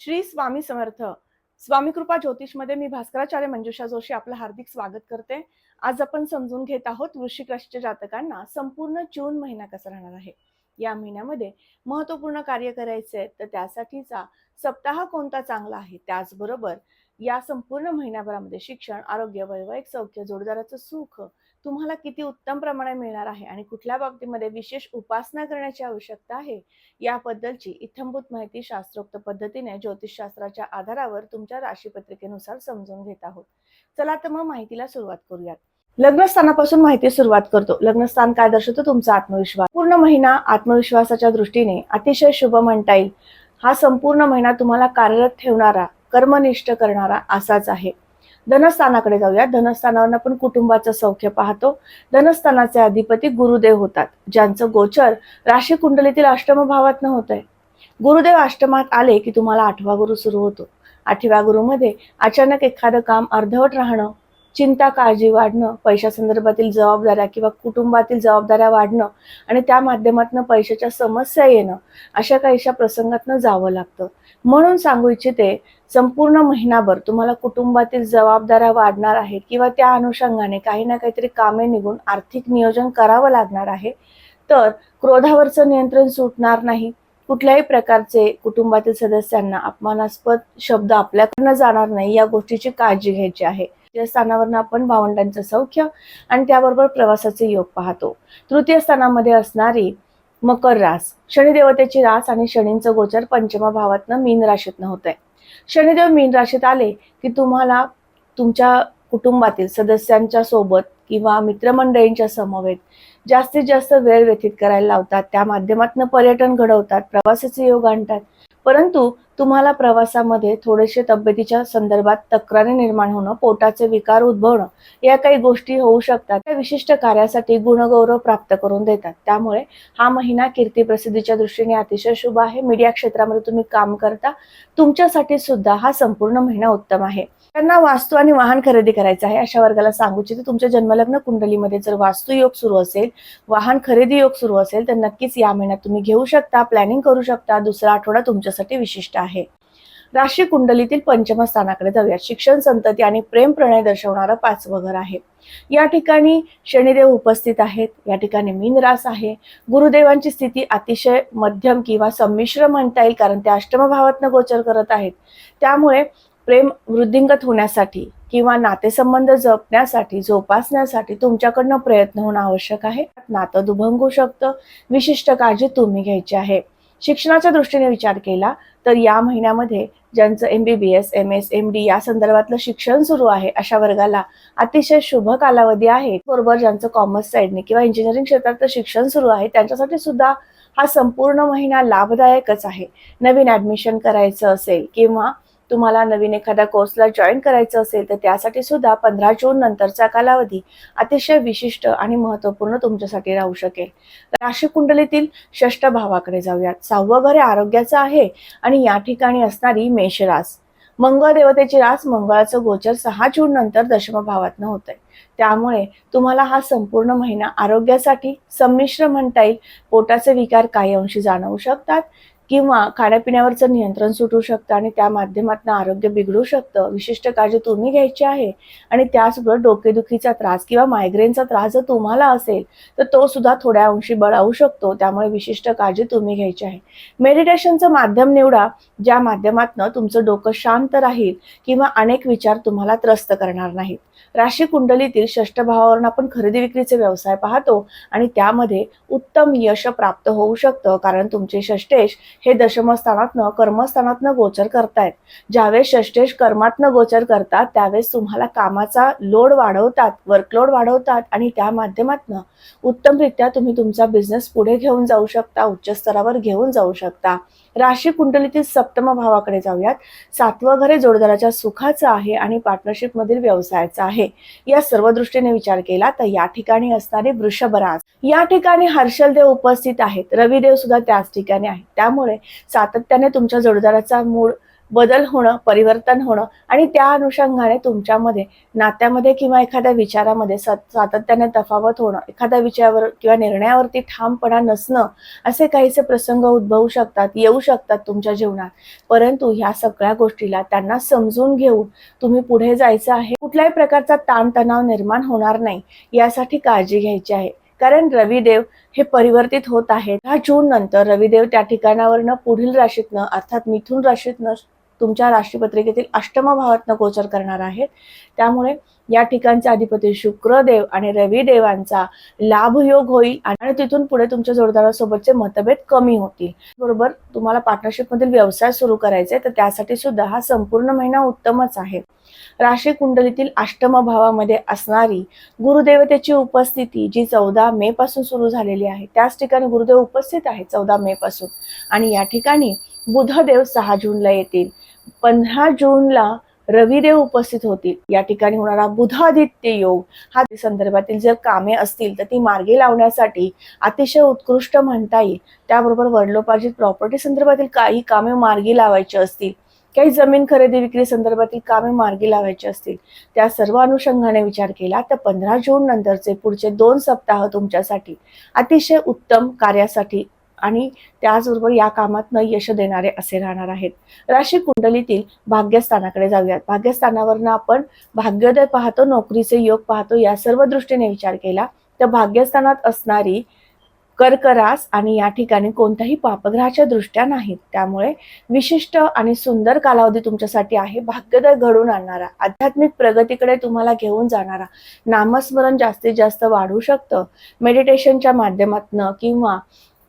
श्री स्वामी समर्थ. स्वामी कृपा ज्योतिषमध्ये मी भास्कराचार्य मंजुषा जोशी आपलं हार्दिक स्वागत करते. आज आपण समजून घेत आहोत वृश्चिक राशीच्या जातकांना संपूर्ण जून महिना कसा राहणार आहे? या महिन्यामध्ये महत्त्वपूर्ण कार्य करायचे आहे तर त्यासाठीचा सप्ताह कोणता चांगला आहे? त्याचबरोबर या संपूर्ण महिन्याभरामध्ये शिक्षण आरोग्य वैवाहिक सौख्य जोडदाराचं सुख तुम्हाला किती उत्तम प्रमाणे मिळणार आहे आणि कुठल्या बाबतीमध्ये विशेष उपासना करण्याची आवश्यकता आहे याबद्दलची इत्थंभूत माहिती शास्त्रोक्त पद्धतीने ज्योतिषशास्त्राच्या आधारावर तुमच्या राशीपत्रिकेनुसार समजून घेत आहोत. चला तर मग माहितीला सुरुवात करूयात. लग्नस्थानापासून माहिती सुरुवात करतो. लग्नस्थान काय दर्शवतो? तुमचा आत्मविश्वास. पूर्ण महिना आत्मविश्वासाच्या दृष्टीने अतिशय शुभ म्हणता येईल. हा संपूर्ण महिना तुम्हाला कार्यरत ठेवणारा कर्मनिष्ठ करणारा असाच आहे. धनस्थानाकडे जाऊया. धनस्थानावर आपण कुटुंबाचं सौख्य पाहतो. धनस्थानाचे अधिपती गुरुदेव होतात ज्यांचं गोचर राशी कुंडलीतील अष्टम भावात होत आहे गुरुदेव अष्टमात आले की तुम्हाला आठवा गुरु सुरू होतो. आठव्या गुरुमध्ये अचानक एखादं काम अर्धवट राहणं चिंता काळजी वाढणं पैशासंदर्भातील जबाबदाऱ्या किंवा कुटुंबातील जबाबदाऱ्या वाढणं आणि त्या माध्यमातून पैशाच्या समस्या येणं अशा काहीशा प्रसंगातनं जावं लागतं. म्हणून सांगू इच्छिते संपूर्ण महिनाभर तुम्हाला कुटुंबातील जबाबदाऱ्या वाढणार आहेत किंवा त्या अनुषंगाने काही ना काहीतरी कामे निघून आर्थिक नियोजन करावं लागणार आहे तर क्रोधावरचं नियंत्रण सुटणार नाही. कुठल्याही प्रकारचे कुटुंबातील सदस्यांना अपमानास्पद शब्द आपल्याकडनं जाणार नाही या गोष्टीची काळजी घ्यायची आहे. या स्थानावरनं आपण भावंडांचं सौख्य आणि त्याबरोबर प्रवासाचे योग पाहतो. तृतीय स्थानामध्ये असणारी मकर रास. शनिदेवतेची रास आणि शनींचं गोचर पंचमा भावातनं मीन राशीतनं होत आहे शनिदेव मीन राशीत आले की तुम्हाला तुमच्या कुटुंबातील सदस्यांच्या सोबत किंवा मित्रमंडळींच्या समवेत जास्तीत जास्त वेळ व्यतीत करायला लावतात. त्या माध्यमातून पर्यटन घडवतात प्रवासाचे योग आणतात. परंतु तुम्हाला प्रवासामध्ये थोडेसे तब्येतीच्या संदर्भात तक्रारी निर्माण होणं पोटाचे विकार उद्भवणं या काही गोष्टी होऊ शकतात. त्या विशिष्ट कार्यासाठी गुणगौरव प्राप्त करून देतात. त्यामुळे हा महिना कीर्ती प्रसिद्धीच्या दृष्टीने अतिशय शुभ आहे. मीडिया क्षेत्रामध्ये तुम्ही काम करता. तुमच्यासाठी सुद्धा हा संपूर्ण महिना उत्तम आहे. त्यांना वास्तू आणि वाहन खरेदी करायचं आहे अशा वर्गाला सांगू इच्छिते. तुमच्या जन्मलग्न कुंडलीमध्ये जर वास्तू योग सुरू असेल वाहन खरेदी योग सुरू असेल तर नक्कीच या महिन्यात तुम्ही घेऊ शकता प्लॅनिंग करू शकता. दुसरा आठवडा तुमच्यासाठी विशिष्ट आहे. राशी कुंडलीतील पंचम स्थानाकडे जाऊया शिक्षण संतती आणि प्रेम प्रणय दर्शवणारं पाचवं घर आहे. या ठिकाणी शनिदेव उपस्थित आहेत. या ठिकाणी मीन रास आहे. गुरुदेवांची स्थिती अतिशय मध्यम किंवा संमिश्र म्हणता येईल कारण ते अष्टम भावातनं गोचर करत आहेत. त्यामुळे प्रेम वृद्धिंगत होण्यासाठी किंवा नातेसंबंध जपण्यासाठी जोपासण्यासाठी तुमच्याकडनं प्रयत्न होणं आवश्यक आहे. नातं दुभंगू शकतं. विशिष्ट काळजी तुम्ही घ्यायची आहे. शिक्षणाच्या दृष्टीने विचार केला तर या महिन्यामध्ये ज्यांचं M B B S M S M D या संदर्भातलं शिक्षण सुरू आहे अशा वर्गाला अतिशय शुभ कालावधी आहे. बरोबर ज्यांचं कॉमर्स साईडने किंवा इंजिनिअरिंग क्षेत्रातलं शिक्षण सुरू आहे त्यांच्यासाठी सुद्धा हा संपूर्ण महिना लाभदायकच आहे. नवीन ऍडमिशन करायचं असेल किंवा तुम्हाला नवीन एखाद्या कोर्सला जॉईन करायचं असेल तर त्यासाठी सुद्धा पंधरा जून नंतरचा कालावधी अतिशय विशिष्ट आणि महत्त्वपूर्ण तुमच्यासाठी राहू शकेल. राशी कुंडलीतील षष्ठ भावाकडे जाऊयात. सहावं घर हे आरोग्याचं आहे आणि या ठिकाणी असणारी मेषरास. मंगळ देवतेची रास मंगळाचं गोचर सहा जून नंतर दशम भावातनं होत आहे त्यामुळे तुम्हाला हा संपूर्ण महिना आरोग्यासाठी संमिश्र म्हणता येईल. पोटाचे विकार काही अंशी जाणवू शकतात किंवा खाण्यापिण्यावरचं नियंत्रण सुटू शकतं आणि त्या माध्यमातून आरोग्य बिघडू शकतं. विशिष्ट काळजी तुम्ही घ्यायची आहे आणि त्याचबरोबर डोकेदुखीचा त्रास किंवा मायग्रेनचा त्रास जर तुम्हाला असेल तर तो सुद्धा थोड्या अंशी बळावू शकतो. त्यामुळे विशिष्ट काळजी तुम्ही घ्यायची आहे. मेडिटेशनचं माध्यम निवडा ज्या माध्यमातनं तुमचं डोकं शांत राहील किंवा अनेक विचार तुम्हाला त्रस्त करणार नाहीत. राशी कुंडली कुंडलीतील षष्ठ भावावरून आपण खरेदी विक्रीचे व्यवसाय पाहतो आणि त्यामध्ये उत्तम यश प्राप्त होऊ शकतं कारण तुमचे षष्टेश हे दशमस्थानातनं कर्मस्थानातनं गोचर करतायत. ज्यावेळेस षष्टेश कर्मातनं गोचर करतात त्यावेळेस तुम्हाला कामाचा लोड वाढवतात वर्कलोड वाढवतात आणि त्या माध्यमातनं उत्तमरित्या तुम्ही तुमचा बिझनेस पुढे घेऊन जाऊ शकता उच्च स्तरावर घेऊन जाऊ शकता. राशी कुंडलीतील सप्तम भावाकडे जाऊयात. सातवं घरे जोडदाराच्या सुखाचं आहे आणि पार्टनरशिप मधील व्यवसायाचं आहे. या सर्व दृष्टीने विचार केला तर या ठिकाणी असणारे वृषभराज या ठिकाणी हर्षलदेव उपस्थित आहेत. रविदेव सुद्धा त्याच ठिकाणी आहेत. त्यामुळे सातत्याने तुमच्या जोडदाराचा मूळ बदल होणं परिवर्तन होणं आणि त्या अनुषंगाने तुमच्यामध्ये नात्यामध्ये किंवा एखाद्या विचारामध्ये सातत्याने तफावत होणं एखाद्या विचारावर किंवा निर्णयावरती ठामपणा नसणं असे काहीसे प्रसंग उद्भवू शकतात येऊ शकतात तुमच्या जीवनात. परंतु ह्या सगळ्या गोष्टीला त्यांना समजून घेऊन तुम्ही पुढे जायचं आहे. कुठल्याही प्रकारचा ताणतणाव निर्माण होणार नाही यासाठी काळजी घ्यायची आहे. कारण रविदेव हे परिवर्तित होत आहेत. ह्या जून नंतर रविदेव त्या ठिकाणावरनं पुढील राशीतनं अर्थात मिथून राशीतनं तुमच्या राशीपत्रिकेतील अष्टम भावातनं गोचर करणार आहेत. त्यामुळे या ठिकाणचे अधिपती शुक्रदेव आणि रविदेवांचा लाभयोग होईल आणि तिथून पुढे तुमच्या जोडदारासोबतचे मतभेद कमी होतील. बरोबर तुम्हाला पार्टनरशिपमधील व्यवसाय सुरू करायचे तर त्यासाठी सुद्धा हा संपूर्ण महिना उत्तमच आहे. राशी कुंडलीतील अष्टम भावामध्ये असणारी गुरुदेवतेची उपस्थिती जी चौदा मे पासून सुरू झालेली आहे त्याच ठिकाणी गुरुदेव उपस्थित आहे चौदा मे पासून. आणि या ठिकाणी बुधदेव सहा जूनला येतील. पंधरा जूनला रविदेव उपस्थित होतील. या ठिकाणी होणारा बुधादित्य योग हा संदर्भातील जर कामे असतील तर ती मार्गे लावण्यासाठी अतिशय उत्कृष्ट म्हणता येईल. त्याबरोबर वडलोपार्जित प्रॉपर्टी संदर्भातील काही कामे मार्गी लावायची असतील. काही जमीन खरेदी विक्री संदर्भातील कामे मार्गी लावायची असतील. त्या सर्व अनुषंगाने विचार केला तर पंधरा जून नंतरचे पुढचे दोन सप्ताह तुमच्यासाठी अतिशय उत्तम कार्यासाठी आणि त्याचबरोबर या कामात यश देणारे असे राहणार आहेत. राशी कुंडलीतील भाग्यस्थानाकडे जाऊयात. भाग्यस्थानावरनं आपण भाग्योदय पाहतो नोकरीचे योग पाहतो या सर्व दृष्टीने विचार केला तर भाग्यस्थानात असणारी कर्करास आणि या ठिकाणी कोणत्याही पापग्रहाच्या दृष्ट्या नाहीत. त्यामुळे विशिष्ट आणि सुंदर कालावधी तुमच्यासाठी आहे. भाग्योदय घडून आणणारा आध्यात्मिक प्रगतीकडे तुम्हाला घेऊन जाणारा नामस्मरण जास्तीत जास्त वाढू शकतं. मेडिटेशनच्या माध्यमातनं किंवा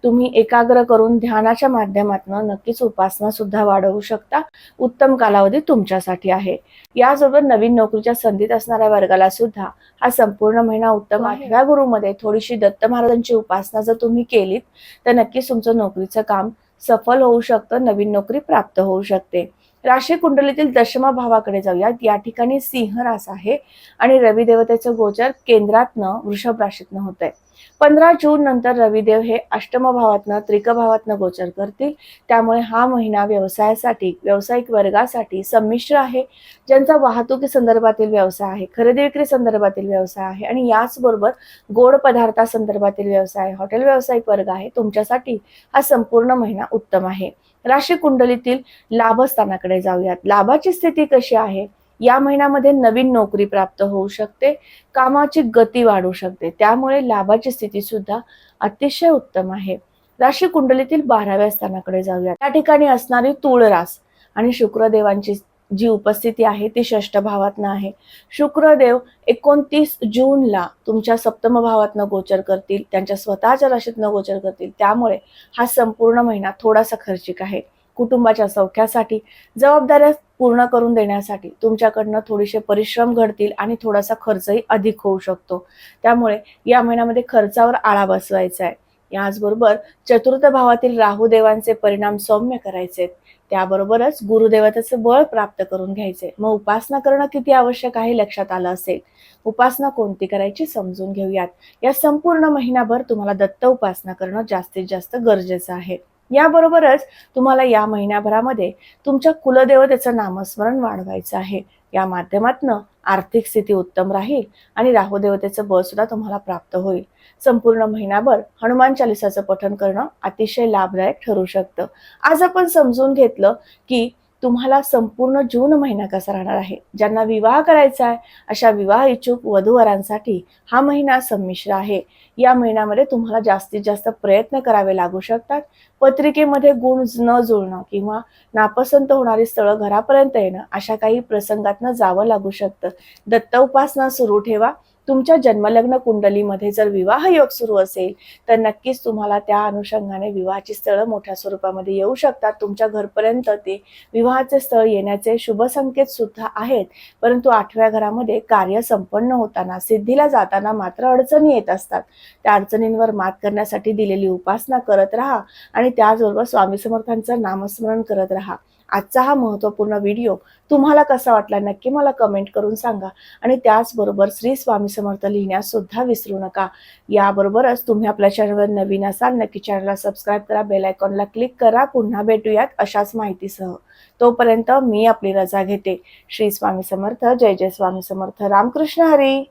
तुम्ही एकाग्र करून ध्यानाच्या माध्यमातून नक्कीच उपासना सुद्धा वाढवू शकता. उत्तम कालावधी तुमच्यासाठी आहे. याचबरोबर नवीन नोकरीच्या संधीत असणाऱ्या वर्गाला सुद्धा हा संपूर्ण महिना उत्तम आहे. आठव्या गुरुमध्ये थोडीशी दत्त महाराजांची उपासना जर तुम्ही केलीत तर नक्कीच तुमचं नोकरीचं काम सफल होऊ शकतं नवीन नोकरी प्राप्त होऊ शकते. राशी कुंडलीतील दशमा भावाकडे जाऊयात. या ठिकाणी सिंह रास आहे आणि रविदेवतेचं गोचर केंद्रातनं वृषभ राशीतनं होत आहे पंधरा जून नंतर रविदेव हे अष्टम भावातनं त्रिक भावातनं गोचर करतील. त्यामुळे हा महिना व्यवसायासाठी व्यावसायिक वर्गासाठी संमिश्र आहे. ज्यांचा वाहतुकी संदर्भातील व्यवसाय आहे खरेदी विक्री संदर्भातील व्यवसाय आहे आणि याचबरोबर गोड पदार्था संदर्भातील व्यवसाय हॉटेल व्यावसायिक वर्ग आहे तुमच्यासाठी हा संपूर्ण महिना उत्तम आहे. राशी कुंडलीतील लाभस्थानाकडे जाऊयात. लाभाची स्थिती कशी आहे? या महिन्यामध्ये नवीन नोकरी प्राप्त होऊ शकते कामाची गती वाढू शकते. त्यामुळे लाभाची स्थिती सुद्धा अतिशय उत्तम आहे. राशी कुंडलीतील बाराव्या स्थानाकडे जाऊया त्या ठिकाणी असणारी तुळ रास आणि शुक्रदेवांची जी उपस्थिती आहे ती षष्ठ भावातनं आहे. शुक्रदेव एकोणतीस जूनला तुमच्या सप्तम भावातनं गोचर करतील त्यांच्या स्वतःच्या राशीतनं गोचर करतील. त्यामुळे हा संपूर्ण महिना थोडासा खर्चिक आहे. कुटुंबाच्या सौख्यासाठी जबाबदाऱ्या पूर्ण करून देण्यासाठी तुमच्याकडनं थोडेसे परिश्रम घडतील आणि थोडासा खर्चही अधिक होऊ शकतो. त्यामुळे या महिन्यामध्ये खर्चावर आळा बसवायचा आहे. याचबरोबर चतुर्थ भावातील राहू देवांचे परिणाम सौम्य करायचे त्याबरोबरच गुरुदेवतेचं बळ प्राप्त करून घ्यायचे. मग उपासना करणं किती आवश्यक आहे लक्षात आलं असेल. उपासना कोणती करायची समजून घेऊयात. या संपूर्ण महिनाभर तुम्हाला दत्त उपासना करणं जास्तीत जास्त गरजेचं आहे. याबरोबरच तुम्हाला या महिन्याभरामध्ये तुमच्या कुलदेवतेचं नामस्मरण वाढवायचं आहे. या माध्यमातनं आर्थिक स्थिती उत्तम राहील आणि राहुदेवतेचं बळ सुद्धा तुम्हाला प्राप्त होईल. संपूर्ण महिनाभर हनुमान चालिसाचं पठण करणं अतिशय लाभदायक ठरू शकतं. आज आपण समजून घेतलं की तुम्हाला संपूर्ण जून महिना कसा राहणार आहे? ज्यांना विवाह करायचा आहे अशा विवाह इच्छुक वधूवरांसाठी हा महिना संमिश्र आहे. या महिन्यामध्ये तुम्हाला जास्तीत जास्त प्रयत्न करावे लागू शकतात. पत्रिकेमध्ये गुण न जुळणं किंवा नापसंत होणारी स्थळं घरापर्यंत येणं अशा काही प्रसंगातनं जावं लागू शकतं. दत्त उपासना सुरू ठेवा. तुमच्या जन्मलग्न कुंडलीमध्ये जर विवाह योग सुरू असेल तर नक्कीच तुम्हाला त्या अनुषंगाने विवाहाची स्थळं मोठ्या स्वरूपामध्ये येऊ शकतात. तुमच्या घरपर्यंत ते विवाहाचे स्थळ येण्याचे शुभ संकेत सुद्धा आहेत. परंतु आठव्या घरामध्ये कार्य संपन्न होताना सिद्धीला जाताना मात्र अडचणी येत असतात. त्या अडचणींवर मात करण्यासाठी दिलेली उपासना करत राहा आणि त्याचबरोबर स्वामी समर्थांचं नामस्मरण करत राहा. आजचा हा महत्त्वपूर्ण व्हिडिओ तुम्हाला कसा वाटला नक्की मला कमेंट करून सांगा. आणि त्याचबरोबर श्री स्वामी समर्थ लिहिण्यास सुद्धा विसरू नका. याबरोबरच तुम्ही आपल्या चॅनलवर नवीन असाल नक्की चॅनलला सबस्क्राईब करा बेल आयकॉनला क्लिक करा पुन्हा भेटूयात अशाच माहितीसह. तोपर्यंत मी आपली रजा घेते. श्री स्वामी समर्थ जय जय स्वामी समर्थ. रामकृष्ण हरी!